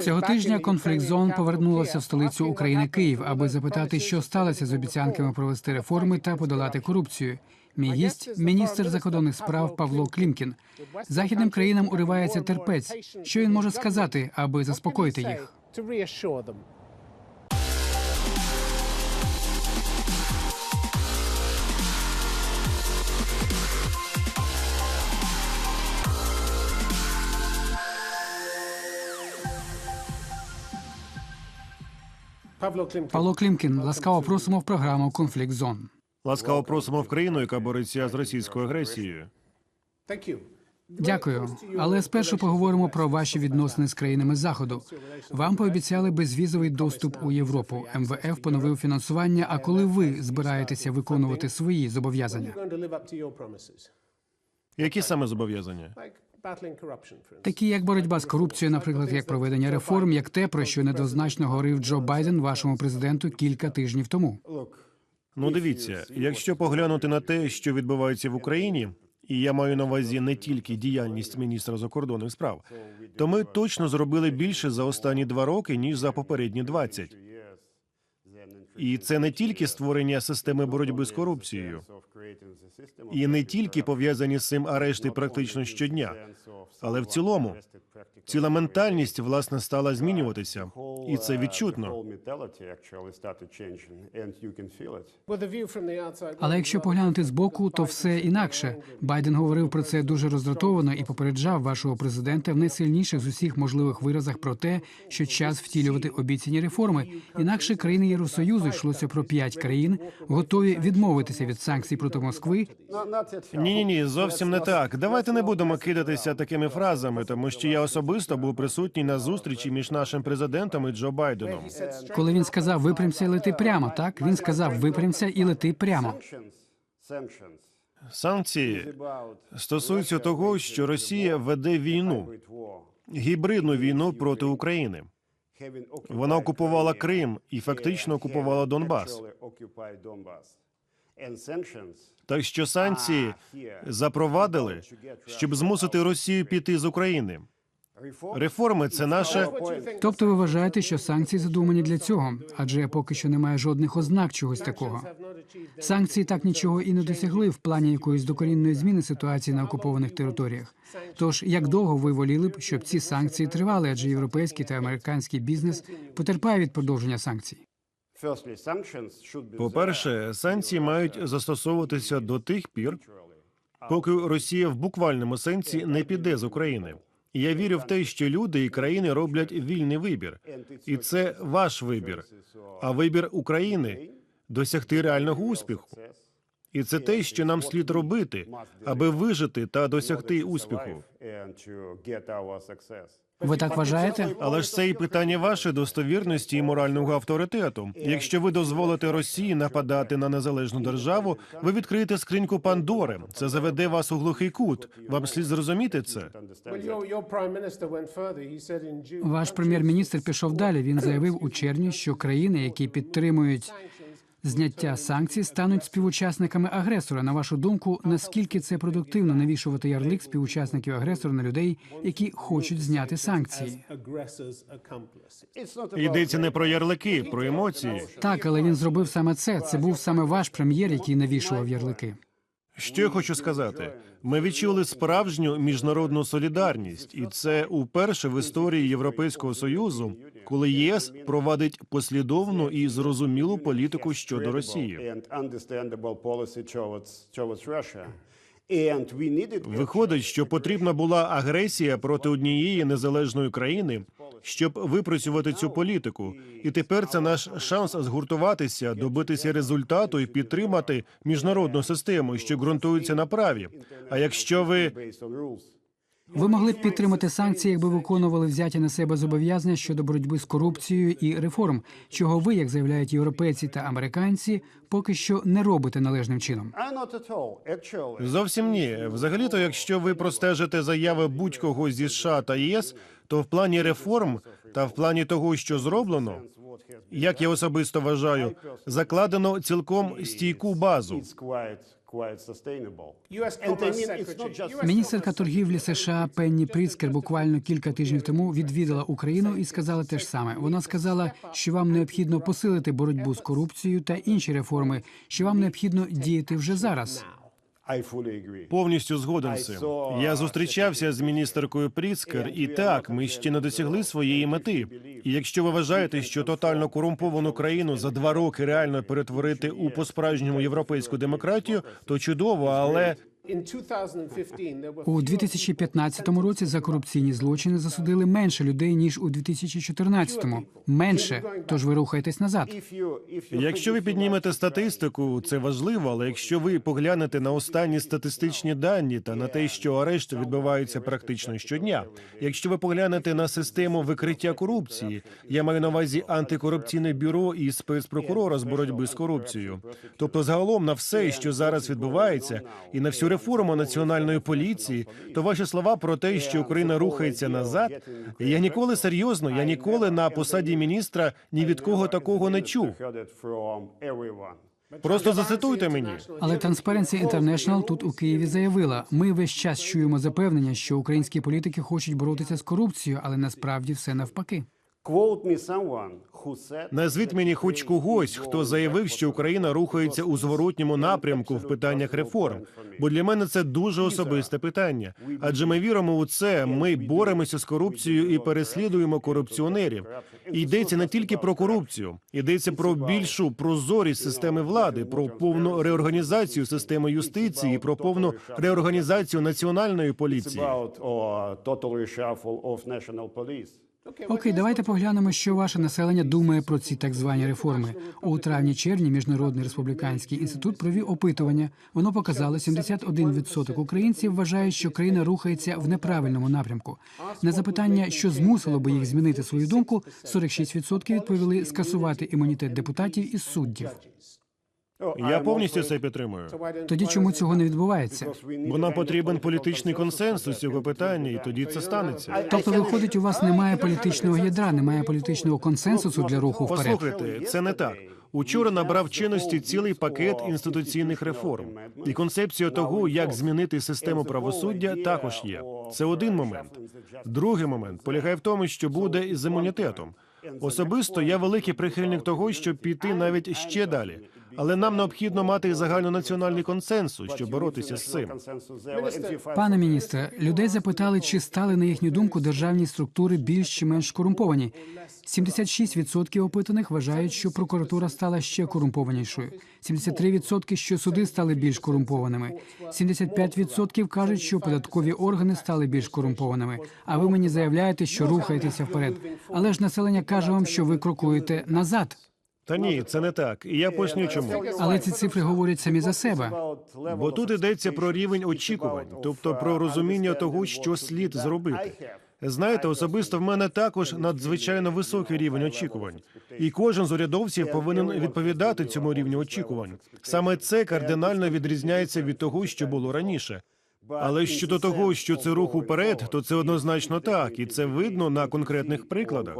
Цього тижня конфлікт зон повернулася в столицю України Київ, аби запитати, що сталося з обіцянками провести реформи та подолати корупцію. Мій гість міністр закордонних справ Павло Клімкін. Західним країнам уривається терпець. Що він може сказати, аби заспокоїти їх? Павло Клімкін, ласкаво просимо в програму Конфлікт зон. Ласкаво просимо в країну, яка бореться з російською агресією. Дякую. Але спершу поговоримо про ваші відносини з країнами заходу. Вам пообіцяли безвізовий доступ у Європу. МВФ поновив фінансування. А коли ви збираєтеся виконувати свої зобов'язання? Які саме зобов'язання? Такі як боротьба з корупцією, наприклад, як проведення реформ, як те, про що недозначно говорив Джо Байден вашому президенту кілька тижнів тому. Ну, дивіться, якщо поглянути на те, що відбувається в Україні, і я маю на увазі не тільки діяльність міністра закордонних справ, то ми точно зробили більше за останні два роки ніж за попередні 20. І це не тільки створення системи боротьби з корупцією, і не тільки пов'язані з цим арешти практично щодня, але в цілому ціла ментальність власне стала змінюватися, і це відчутно. Але якщо поглянути збоку, то все інакше. Байден говорив про це дуже роздратовано і попереджав вашого президента в найсильніших з усіх можливих виразах про те, що час втілювати обіцяні реформи. Інакше країни Євросоюзу йшлося про п'ять країн, готові відмовитися від санкцій проти Москви. Ні, ні, ні, зовсім не так. Давайте не будемо кидатися такими фразами, тому що я особисто був присутній на зустрічі між нашим президентом і Джо Байденом. Коли він сказав випрямся і лети прямо, так він сказав випрямся і лети прямо. Санкції стосуються того, що Росія веде війну, гібридну війну проти України. Вона окупувала Крим і фактично окупувала Донбас. Так що санкції запровадили, щоб змусити Росію піти з України. Реформи це наше Тобто ви вважаєте, що санкції задумані для цього, адже поки що немає жодних ознак чогось такого. Санкції так нічого і не досягли в плані якоїсь докорінної зміни ситуації на окупованих територіях. Тож як довго ви воліли б, щоб ці санкції тривали, адже європейський та американський бізнес потерпає від продовження санкцій. по-перше, санкції мають застосовуватися до тих пір, поки Росія в буквальному сенсі не піде з України. Я вірю в те, що люди і країни роблять вільний вибір, і це ваш вибір. А вибір України досягти реального успіху. І це те, що нам слід робити, аби вижити та досягти успіху. Ви так вважаєте? Але ж це і питання вашої достовірності і морального авторитету. Якщо ви дозволите Росії нападати на незалежну державу, ви відкриєте скриньку Пандори. Це заведе вас у глухий кут. Вам слід зрозуміти це. Ваш прем'єр-міністр пішов далі. Він заявив у червні, що країни, які підтримують зняття санкцій, стануть співучасниками агресора. На вашу думку, наскільки це продуктивно навішувати ярлик співучасників агресора на людей, які хочуть зняти санкції? Йдеться не про ярлики, про емоції. Так, але він зробив саме це. Це був саме ваш прем'єр, який навішував ярлики. Що я хочу сказати? Ми відчули справжню міжнародну солідарність, і це уперше в історії Європейського союзу, коли ЄС провадить послідовну і зрозумілу політику щодо Росії. Виходить, що потрібна була агресія проти однієї незалежної країни, щоб випрацювати цю політику. І тепер це наш шанс згуртуватися, добитися результату і підтримати міжнародну систему, що ґрунтується на праві. А якщо ви Ви могли б підтримати санкції, якби виконували взяті на себе зобов'язання щодо боротьби з корупцією і реформ, чого ви, як заявляють європейці та американці, поки що не робите належним чином. зовсім ні, взагалі, то якщо ви простежите заяви будь-кого зі США та ЄС, то в плані реформ та в плані того, що зроблено, як я особисто вважаю, закладено цілком стійку базу. Міністерка торгівлі США Пенні Пріцкер буквально кілька тижнів тому відвідала Україну і сказала те ж саме. Вона сказала, що вам необхідно посилити боротьбу з корупцією та інші реформи, що вам необхідно діяти вже зараз. Повністю згоден з цим. Я зустрічався з міністеркою Пріцкер, і так ми ще не досягли своєї мети. І якщо ви вважаєте, що тотально корумповану країну за два роки реально перетворити у по-справжньому європейську демократію, то чудово, але У 2015 році за корупційні злочини засудили менше людей ніж у 2014-му. Менше. Тож ви рухаєтесь назад. Якщо ви піднімете статистику, це важливо. Але якщо ви поглянете на останні статистичні дані та на те, що арешти відбуваються практично щодня, якщо ви поглянете на систему викриття корупції, я маю на увазі антикорупційне бюро і спецпрокурора з боротьби з корупцією, тобто загалом на все, що зараз відбувається, і на всю реформу національної поліції, то ваші слова про те, що Україна рухається назад, я ніколи серйозно, я ніколи на посаді міністра ні від кого такого не чув. Просто зацитуйте мені. Але Transparency International тут у Києві заявила: ми весь час чуємо запевнення, що українські політики хочуть боротися з корупцією, але насправді все навпаки. Назвіть мені хоч когось, хто заявив, що Україна рухається у зворотньому напрямку в питаннях реформ. Бо для мене це дуже особисте питання. Адже ми віримо у це. Ми боремося з корупцією і переслідуємо корупціонерів. І йдеться не тільки про корупцію, йдеться про більшу прозорість системи влади, про повну реорганізацію системи юстиції, про повну реорганізацію національної поліції. Окей, давайте поглянемо, що ваше населення думає про ці так звані реформи. У травні-червні Міжнародний республіканський інститут провів опитування. Воно показало, 71% українців вважають, що країна рухається в неправильному напрямку. На запитання, що змусило би їх змінити свою думку, 46% відповіли скасувати імунітет депутатів і суддів. Я повністю це підтримую. Тоді чому цього не відбувається? Бо нам потрібен політичний консенсус цього питання, і тоді це станеться. Тобто, виходить, у вас немає політичного ядра, немає політичного консенсусу для руху вперед. Послухайте, це не так. Учора набрав чинності цілий пакет інституційних реформ, і концепція того, як змінити систему правосуддя, також є. Це один момент. Другий момент полягає в тому, що буде із імунітетом. Особисто я великий прихильник того, щоб піти навіть ще далі. Але нам необхідно мати загальнонаціональний консенсус, щоб боротися з цим. Пане міністре, людей запитали, чи стали на їхню думку державні структури більш чи менш корумповані. 76% опитаних вважають, що прокуратура стала ще корумпованішою. 73% що суди стали більш корумпованими. 75% кажуть, що податкові органи стали більш корумпованими. А ви мені заявляєте, що рухаєтеся вперед. Але ж населення каже вам, що ви крокуєте назад. Та ні, це не так. І я поясню, чому. Але ці цифри говорять самі за себе. Бо тут йдеться про рівень очікувань, тобто про розуміння того, що слід зробити. Знаєте, особисто в мене також надзвичайно високий рівень очікувань, і кожен з урядовців повинен відповідати цьому рівню очікувань. Саме це кардинально відрізняється від того, що було раніше. Але щодо того, що це рух уперед, то це однозначно так, і це видно на конкретних прикладах.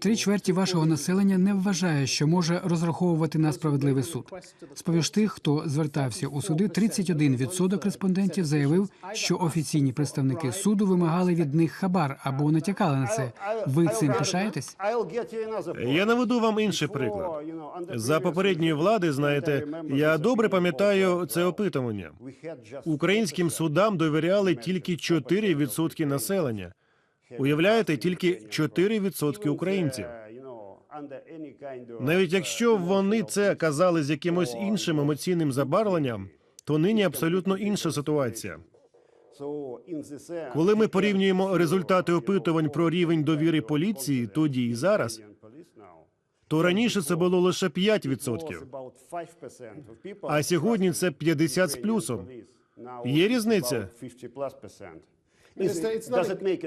Три чверті вашого населення не вважає, що може розраховувати на справедливий суд. З поміж тих, хто звертався у суди, 31% респондентів заявив, що офіційні представники суду вимагали від них хабар або натякали на це. Ви цим пишаєтесь? Я наведу вам інший приклад. За попередньої влади, знаєте, я добре пам'ятаю це опитування. Українським судам довіряли тільки 4% населення. Уявляєте, тільки 4% українців. Навіть якщо вони це казали з якимось іншим емоційним забарвленням, то нині абсолютно інша ситуація. Коли ми порівнюємо результати опитувань про рівень довіри поліції тоді і зараз, то раніше це було лише 5%, а сьогодні це 50 з плюсом. Є різниця?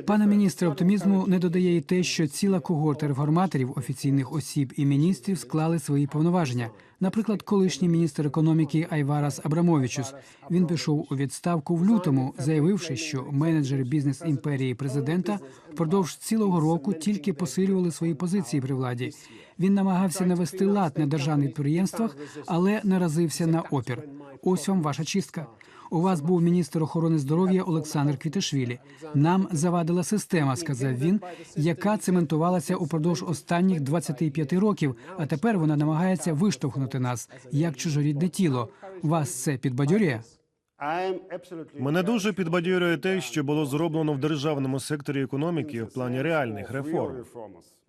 Пане міністре, оптимізму не додає і те, що ціла когорта реформаторів, офіційних осіб і міністрів склали свої повноваження. Наприклад, колишній міністр економіки Айварас Абрамовичус. Він пішов у відставку в лютому, заявивши, що менеджери бізнес імперії президента впродовж цілого року тільки посилювали свої позиції при владі. Він намагався навести лад на державних підприємствах, але наразився на опір. Ось вам ваша чистка. У вас був міністр охорони здоров'я Олександр Квіташвілі. Нам завадила система, сказав він, яка цементувалася упродовж останніх 25 років. А тепер вона намагається виштовхнути нас як чужорідне тіло. Вас це підбадьорює? Мене дуже підбадьорює те, що було зроблено в державному секторі економіки в плані реальних реформ.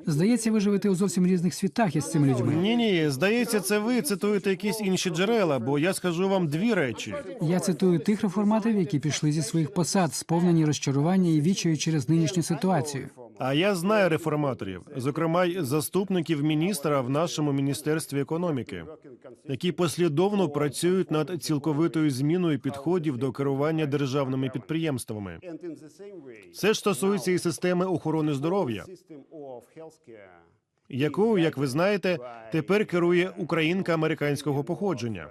Здається, ви живете у зовсім різних світах із цими людьми. Ні, ні, здається, це ви цитуєте якісь інші джерела, бо я скажу вам дві речі. Я цитую тих реформаторів, які пішли зі своїх посад, сповнені розчарування і відчаю через нинішню ситуацію. А я знаю реформаторів, зокрема й заступників міністра в нашому міністерстві економіки, які послідовно працюють над цілковитою зміною підходів до керування державними підприємствами. Це ж стосується і системи охорони здоров'я, якою, як ви знаєте, тепер керує українка американського походження.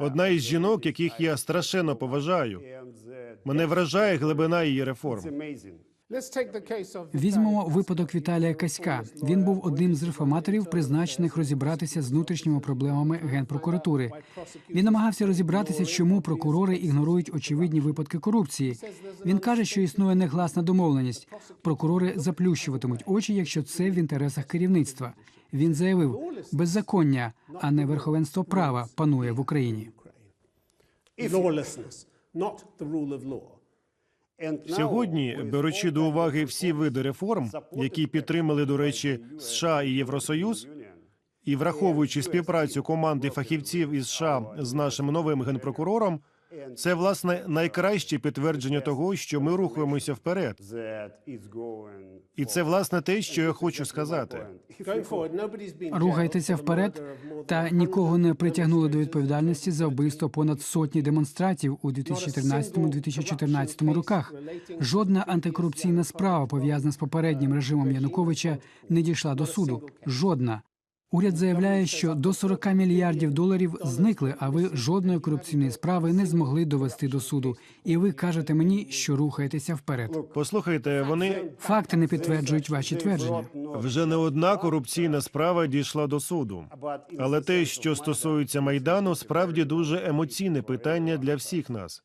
Одна із жінок, яких я страшенно поважаю. Мене вражає глибина її реформ. Візьмемо випадок Віталія Каська. Він був одним з реформаторів, призначених розібратися з внутрішніми проблемами генпрокуратури. Він намагався розібратися, чому прокурори ігнорують очевидні випадки корупції. Він каже, що існує негласна домовленість. Прокурори заплющуватимуть очі, якщо це в інтересах керівництва. Він заявив, беззаконня, а не верховенство права панує в Україні. lawlessness, not the rule of law. Сьогодні, беручи до уваги всі види реформ, які підтримали, до речі, США і Євросоюз, і враховуючи співпрацю команди фахівців із США з нашим новим генпрокурором, це власне найкраще підтвердження того, що ми рухаємося вперед. І це власне те, що я хочу сказати. Рухайтеся вперед, та нікого не притягнули до відповідальності за вбивство понад сотні демонстратів у 2013-2014 роках. Жодна антикорупційна справа, пов'язана з попереднім режимом Януковича, не дійшла до суду. Жодна. Уряд заявляє, що до 40 мільярдів доларів зникли, а ви жодної корупційної справи не змогли довести до суду. І ви кажете мені, що рухаєтеся вперед. Послухайте, вони Факти не підтверджують ваші твердження. вже не одна корупційна справа дійшла до суду. Але те, що стосується майдану, справді дуже емоційне питання для всіх нас.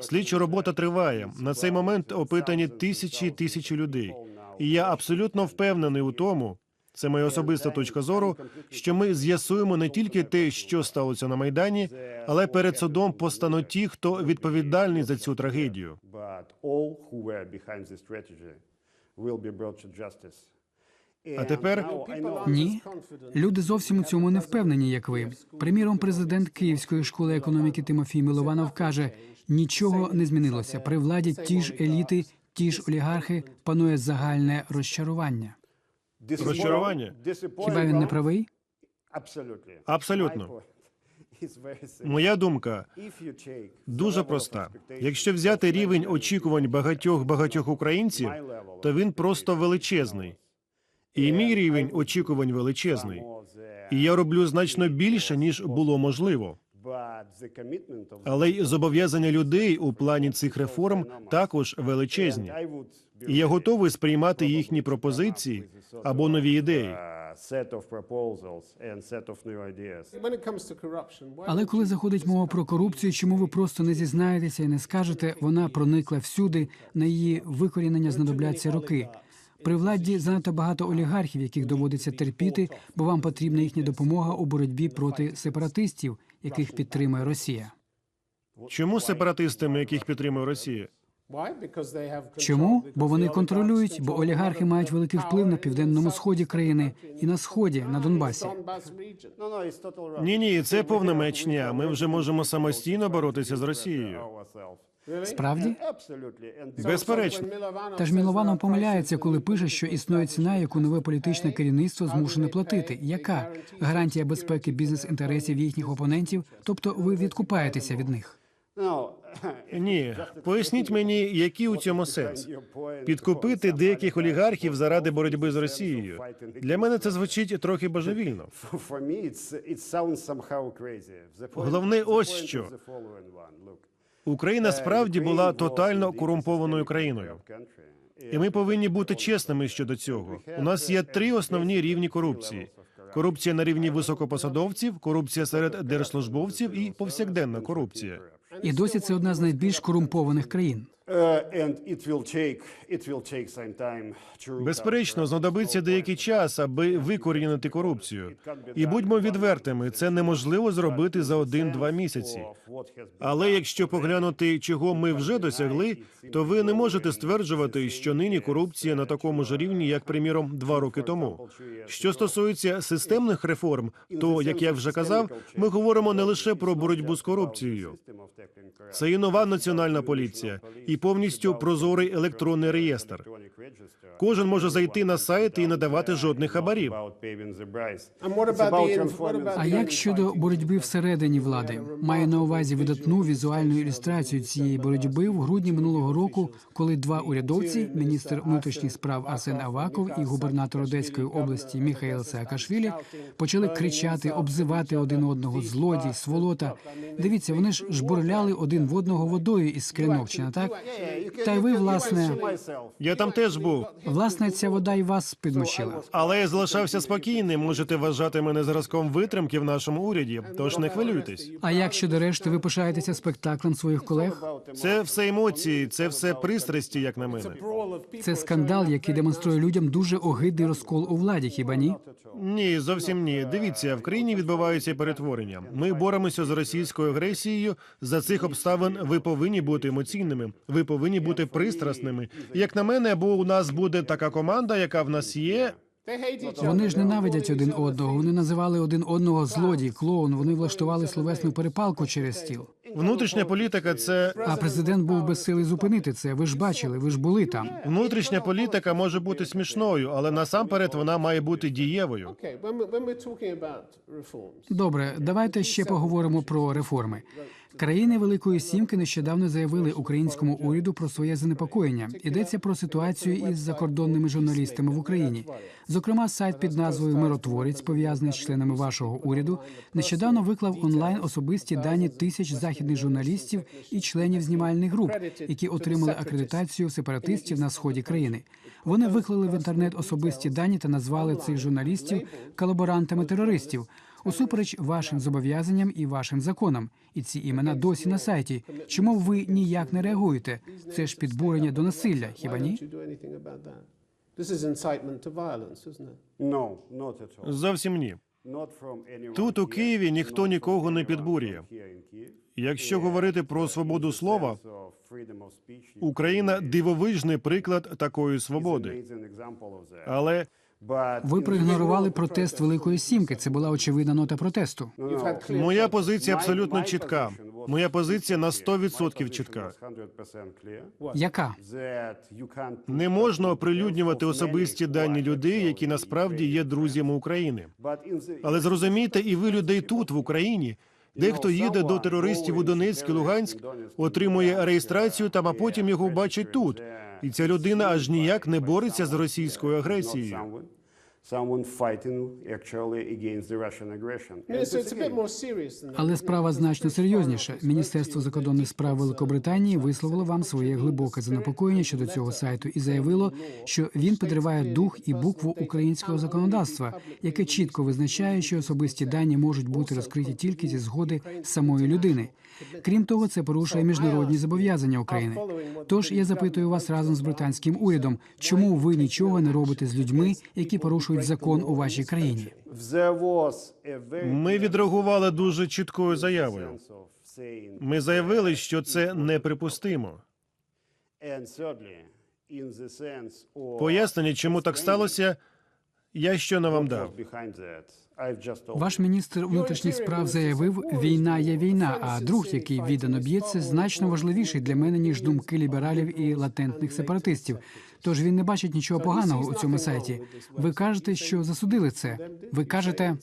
Слідча робота триває. На цей момент опитані тисячі і тисячі людей. І я абсолютно впевнений у тому, це моя особиста точка зору, що ми з'ясуємо не тільки те, що сталося на майдані, але перед судом постануть ті, хто відповідальний за цю трагедію. А тепер Ні, люди зовсім у цьому не впевнені, як ви. Приміром, президент Київської школи економіки Тимофій Милованов каже: нічого не змінилося. При владі ті ж еліти, ті ж олігархи панує загальне розчарування. Розчарування? Хіба він не правий? Абсолютно. Моя думка дуже проста. Якщо взяти рівень очікувань багатьох багатьох українців, то він просто величезний. І мій рівень очікувань величезний. І я роблю значно більше, ніж було можливо. but the commitment of Але й зобов'язання людей у плані цих реформ також величезні. І я готовий сприймати їхні пропозиції або нові ідеї. corruption, why Але коли заходить мова про корупцію, чому ви просто не зізнаєтеся і не скажете, вона проникла всюди, на її викорінення знадобляться роки. При владі занадто багато олігархів, яких доводиться терпіти, бо вам потрібна їхня допомога у боротьбі проти сепаратистів, яких підтримує Росія. Чому сепаратистами, яких підтримує Росія? Чому? Бо вони контролюють, бо олігархи мають великий вплив на південному сході країни і на сході на Донбасі. Ні, ні, це повна мечня. Ми вже можемо самостійно боротися з Росією. Справді? Безперечно. Та ж Мілованов помиляється, коли пише, що існує ціна, яку нове політичне керівництво змушене платити. Яка гарантія безпеки бізнес-інтересів їхніх опонентів? Тобто ви відкупаєтеся від них. Ні, поясніть мені, який у цьому сенс? Підкупити деяких олігархів заради боротьби з Росією. Для мене це звучить трохи божевільно. Головне ось що. Україна справді була тотально корумпованою країною. І ми повинні бути чесними щодо цього. У нас є три основні рівні корупції: корупція на рівні високопосадовців, корупція серед держслужбовців і повсякденна корупція. І досі це одна з найбільш корумпованих країн. Uh, Безперечно, знадобиться деякий час, аби викорінити корупцію. І будьмо відвертими, це неможливо зробити за один-два місяці. Але якщо поглянути, чого ми вже досягли, то ви не можете стверджувати, що нині корупція на такому ж рівні, як приміром два роки тому. Що стосується системних реформ, то як я вже казав, ми говоримо не лише про боротьбу з корупцією. Це і нова національна поліція, і повністю прозорий електронний реєстр. Кожен може зайти на сайт і не давати жодних хабарів. А як щодо боротьби всередині влади? Маю на увазі видатну візуальну ілюстрацію цієї боротьби в грудні минулого року, коли два урядовці, міністр внутрішніх справ Арсен Аваков і губернатор Одеської області Міхаїл Саакашвілі почали кричати, обзивати один одного злодій, сволота. Дивіться, вони ж жбурляли один в одного водою із склянок, чи не так? Та й ви, власне, Я там теж був, власне, ця вода й вас підмочила. але я залишався спокійним. Можете вважати мене зразком витримки в нашому уряді. Тож не хвилюйтесь. А як щодо решти, ви пишаєтеся спектаклем своїх колег? Це все емоції, це все пристрасті, як на мене. Це скандал, який демонструє людям дуже огидний розкол у владі, хіба ні? Ні, зовсім ні. Дивіться, в країні відбуваються перетворення. Ми боремося з російською агресією. За цих обставин ви повинні бути емоційними. Ви повинні бути пристрасними. Як на мене, або у нас буде така команда, яка в нас є. Вони ж ненавидять один одного. Вони називали один одного злодій, клоун. Вони влаштували словесну перепалку через стіл. Внутрішня політика це А президент був без сили зупинити це. Ви ж бачили, ви ж були там. внутрішня політика може бути смішною, але насамперед вона має бути дієвою. Добре, давайте ще поговоримо про реформи. Країни Великої Сімки нещодавно заявили українському уряду про своє занепокоєння. Йдеться про ситуацію із закордонними журналістами в Україні. Зокрема, сайт під назвою Миротворець, пов'язаний з членами вашого уряду, нещодавно виклав онлайн особисті дані тисяч західних журналістів і членів знімальних груп, які отримали акредитацію сепаратистів на сході країни. Вони виклали в інтернет особисті дані та назвали цих журналістів колаборантами терористів. Усупереч вашим зобов'язанням і вашим законам, і ці імена досі на сайті. Чому ви ніяк не реагуєте? Це ж підбурення до насилля, хіба ні? Зовсім ні. Тут у Києві ніхто нікого не підбурює. Якщо говорити про свободу слова, Україна дивовижний приклад такої свободи. Але Ви проігнорували протест Великої Сімки. Це була очевидна нота протесту. Моя позиція абсолютно чітка. Моя позиція на 100% 100% чітка. 100% clear Яка? Не можна оприлюднювати особисті дані людей, які насправді є друзями України. Але зрозумійте, і ви людей тут, в Україні. Дехто їде до терористів у Донецьк і Луганськ, отримує реєстрацію там, а потім його бачать тут. І ця людина аж ніяк не бореться з російською агресією. that. Але справа значно серйозніша. Міністерство закордонних справ Великобританії висловило вам своє глибоке занепокоєння щодо цього сайту і заявило, що він підриває дух і букву українського законодавства, яке чітко визначає, що особисті дані можуть бути розкриті тільки зі згоди самої людини. Крім того, це порушує міжнародні зобов'язання України. Тож я запитую вас разом з британським урядом, чому ви нічого не робите з людьми, які порушують закон у вашій країні? Ми відреагували дуже чіткою заявою. Ми заявили, що це неприпустимо. Пояснення, чому так сталося, я щойно вам дав. Ваш міністр внутрішніх справ заявив, війна є війна. А друг, який віддано б'ється, значно важливіший для мене ніж думки лібералів і латентних сепаратистів. Тож він не бачить нічого поганого у цьому сайті. Ви кажете, що засудили це. Ви кажете.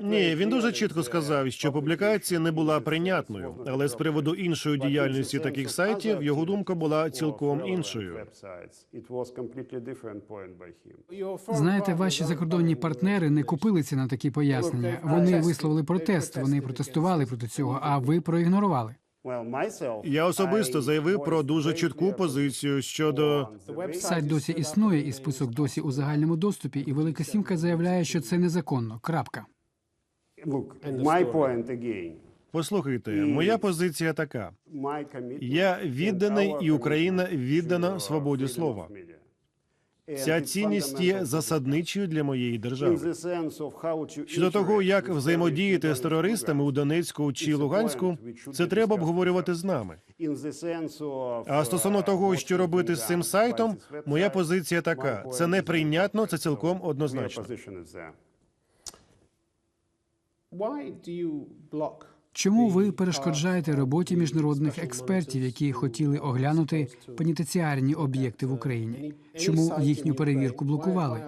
Ні, він дуже чітко сказав, що публікація не була прийнятною, але з приводу іншої діяльності таких сайтів його думка була цілком іншою. Знаєте, ваші закордонні партнери не купилися на такі пояснення. Вони висловили протест, вони протестували проти цього, а ви проігнорували. Я особисто заявив про дуже чітку позицію щодо Сайт досі існує, і список досі у загальному доступі, і Велика Сімка заявляє, що це незаконно. Крапка. Послухайте, моя позиція така: я відданий, і Україна віддана свободі слова. Ця цінність є засадничою для моєї держави. Щодо того, як взаємодіяти з терористами у Донецьку чи Луганську, це треба обговорювати з нами. А стосовно uh, того, що робити з цим сайтом, моя позиція така: це неприйнятно, це цілком однозначно. Why do you block Чому ви перешкоджаєте роботі міжнародних експертів, які хотіли оглянути пенітенціарні об'єкти в Україні? Чому їхню перевірку блокували?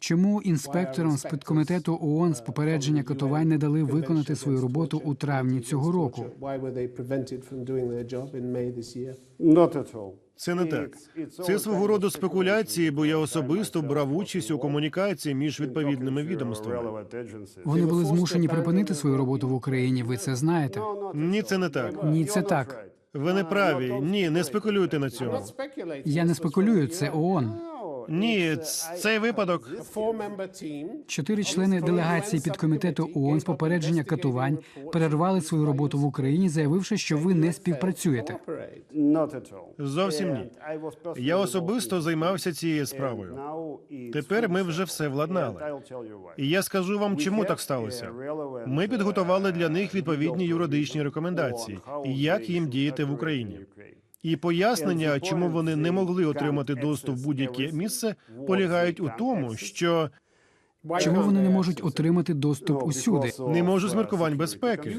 Чому інспекторам з підкомітету ООН з попередження катувань не дали виконати свою роботу у травні цього року? Це не так. Це свого роду спекуляції, бо я особисто брав участь у комунікації між відповідними відомствами. Вони були змушені припинити свою роботу в Україні. Ви це знаєте? Ні, це не так. Ні, це так. Ви не Uh, праві. Ні, не спекулюйте на цьому. Я не спекулюю, це. ООН. Ні, цей випадок. Чотири члени делегації підкомітету ООН з попередження катувань перервали свою роботу в Україні, заявивши, що ви не співпрацюєте. Зовсім ні. Я особисто займався цією справою. Тепер ми вже все владнали. І я скажу вам, чому так сталося. Ми підготували для них відповідні юридичні рекомендації, і як їм діяти в Україні. І пояснення, чому вони не могли отримати доступ в будь-яке місце, полягають у тому, що Чому вони не можуть отримати доступ усюди? не можу з міркувань безпеки.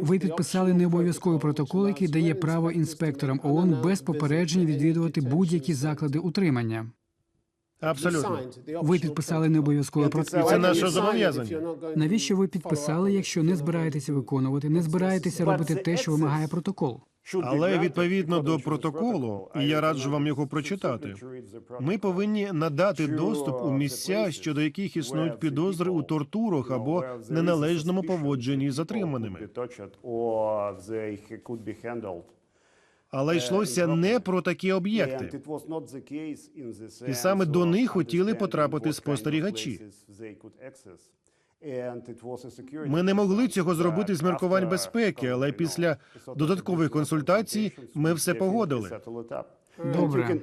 Ви підписали optional необов'язковий протокол, який дає право інспекторам ООН без попереджень any відвідувати будь-які заклади утримання. Абсолютно. Ви підписали необов'язковий протокол. Це наше зобов'язання. Навіщо ви підписали, якщо не збираєтеся виконувати, не збираєтеся робити те, що вимагає протокол? Але відповідно до протоколу, і я раджу вам його прочитати, ми повинні надати доступ у місця, щодо яких існують підозри у тортурах або неналежному поводженні з затриманими. Але йшлося не про такі об'єкти. І саме до них хотіли потрапити спостерігачі. Ми не могли цього зробити з міркувань безпеки, але після додаткових консультацій ми все погодили. Добре.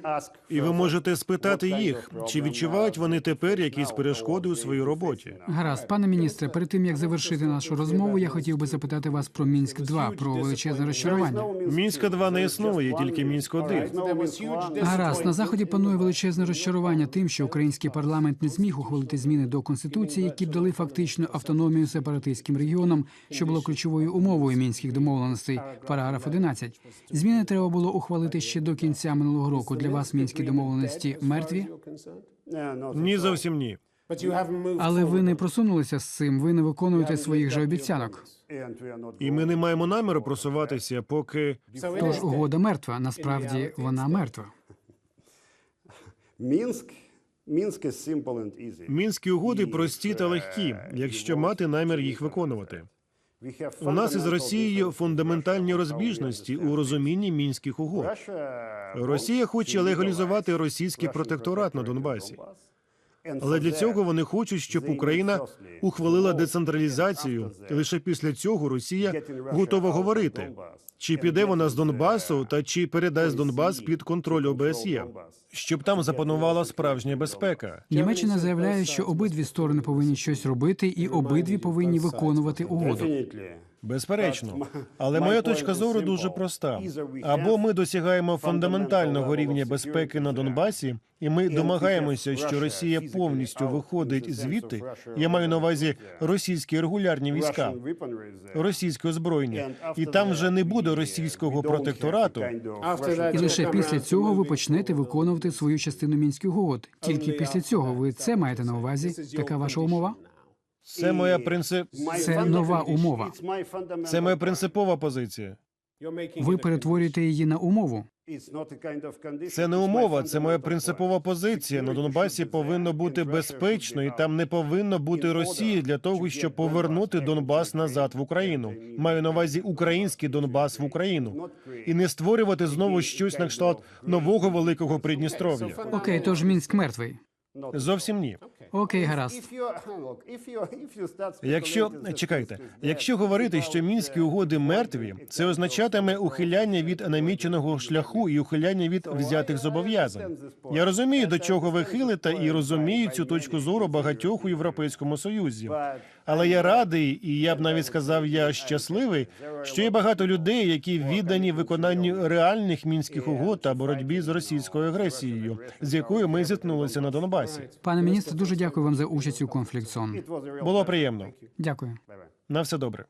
І ви можете спитати їх, чи відчувають вони тепер якісь перешкоди у своїй роботі. Гаразд, пане міністре, перед тим як завершити нашу розмову, я хотів би запитати вас про мінськ 2 про величезне розчарування. Мінська 2 не існує, тільки Мінськ 1 Гаразд, на заході панує величезне розчарування тим, що український парламент не зміг ухвалити зміни до конституції, які б дали фактичну автономію сепаратистським регіонам, що було ключовою умовою мінських домовленостей. Параграф 11. Зміни треба було ухвалити ще до кінця минулого року. Для вас мінські домовленості мертві. Ні, зовсім ні. Але ви не просунулися з цим. Ви не виконуєте своїх же обіцянок. І ми не маємо наміру просуватися, поки Тож угода мертва. Насправді вона мертва. Мінськ мінські угоди прості та легкі, якщо мати намір їх виконувати. У нас із Росією фундаментальні розбіжності у розумінні мінських угод. Росія хоче легалізувати російський протекторат на Донбасі. Але для цього вони хочуть, щоб Україна ухвалила децентралізацію. І лише після цього Росія готова говорити, чи піде вона з Донбасу та чи передасть Донбас під контроль ОБСЄ, щоб там запанувала справжня безпека. Німеччина заявляє, що обидві сторони повинні щось робити, і обидві повинні виконувати угоду. Безперечно, але моя точка зору дуже проста: або ми досягаємо фундаментального рівня безпеки на Донбасі, і ми домагаємося, що Росія повністю виходить звідти. Я маю на увазі російські регулярні війська, російське озброєння, і там вже не буде російського протекторату. І лише після цього ви почнете виконувати свою частину мінських угод. Тільки після цього ви це маєте на увазі. Така ваша умова? Це моя принцип. Це нова умова. Це моя принципова позиція. Ви перетворюєте її на умову. Це не умова, це моя принципова позиція. На Донбасі повинно бути безпечно, і там не повинно бути Росії для того, щоб повернути Донбас назад в Україну. Маю на увазі український Донбас в Україну і не створювати знову щось на кшталт нового великого Придністров'я. Окей, тож мінськ мертвий. Зовсім ні. Окей, гаразд. Якщо чекайте, якщо говорити, що мінські угоди мертві, це означатиме ухиляння від наміченого шляху і ухиляння від взятих зобов'язань. Я розумію, до чого ви хилите, і розумію цю точку зору багатьох у Європейському Союзі. Але я радий, і я б навіть сказав, я щасливий, що є багато людей, які віддані виконанню реальних мінських угод та боротьбі з російською агресією, з якою ми зіткнулися на Донбасі. Пане міністр, дуже дякую вам за участь у конфлікт зон. Було приємно. Дякую. На все добре.